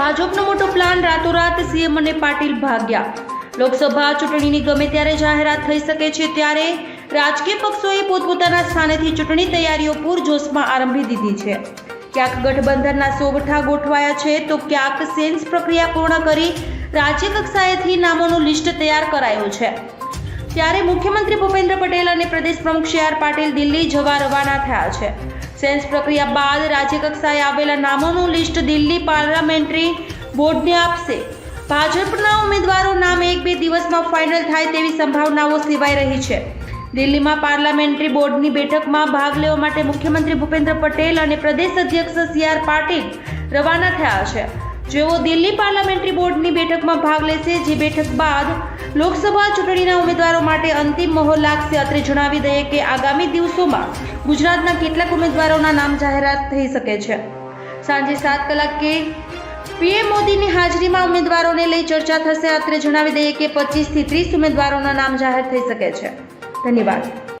ભાજપનો મોટો પ્લાન રાતોરાત સીએમ અને પાટીલ ભાગ્યા. લોકસભા ચૂંટણીની ગમે ત્યારે જાહેરાત થઈ શકે છે ત્યારે રાજકીય પક્ષોએ પોતપોતાના સ્થાનેથી ચૂંટણી તૈયારીઓ પૂરજોશમાં આરંભી દીધી છે. ક્યાંક ગઠબંધનના સોગઠા ગોઠવાયા છે તો ક્યાંક સેન્સ પ્રક્રિયા પૂર્ણ કરી રાજ્ય કક્ષાએથી નામોનું લિસ્ટ તૈયાર કરાયું છે. ત્યારે મુખ્યમંત્રી ભૂપેન્દ્ર પટેલ અને પ્રદેશ પ્રમુખ સી આર પાટીલ દિલ્હી જવા રવાના થયા છે. સેન્સ પ્રક્રિયા બાદ રાજ્યકક્ષાએ આવેલા નામોનું લિસ્ટ દિલ્હી પાર્લામેન્ટરી બોર્ડને આપશે. ભાજપના ઉમેદવારો નામ એક બે દિવસમાં ફાઇનલ થાય તેવી સંભાવનાઓ સેવાઈ રહી છે. દિલ્હીમાં પાર્લામેન્ટરી બોર્ડની બેઠકમાં ભાગ લેવા માટે મુખ્યમંત્રી ભૂપેન્દ્ર પટેલ અને પ્રદેશ અધ્યક્ષ સી આર પાટીલ રવાના થયા છે. જેઓ દિલ્હી પાર્લામેન્ટરી બોર્ડની બેઠકમાં ભાગ લેશે, જે બેઠક બાદ લોકસભા ચૂંટણીના ઉમેદવારો માટે અંતિમ મહોર લાગશે. અત્રે જણાવી દઈએ કે આગામી દિવસોમાં ગુજરાતના કેટલાક ઉમેદવારોના નામ જાહેરાત થઈ શકે છે. સાંજે સાત કલાકે પીએમ મોદીની હાજરીમાં ઉમેદવારોને લઈ ચર્ચા થશે. અત્રે જણાવી દઈએ કે પચીસથી ત્રીસ ઉમેદવારોના નામ જાહેર થઈ શકે છે. ધન્યવાદ.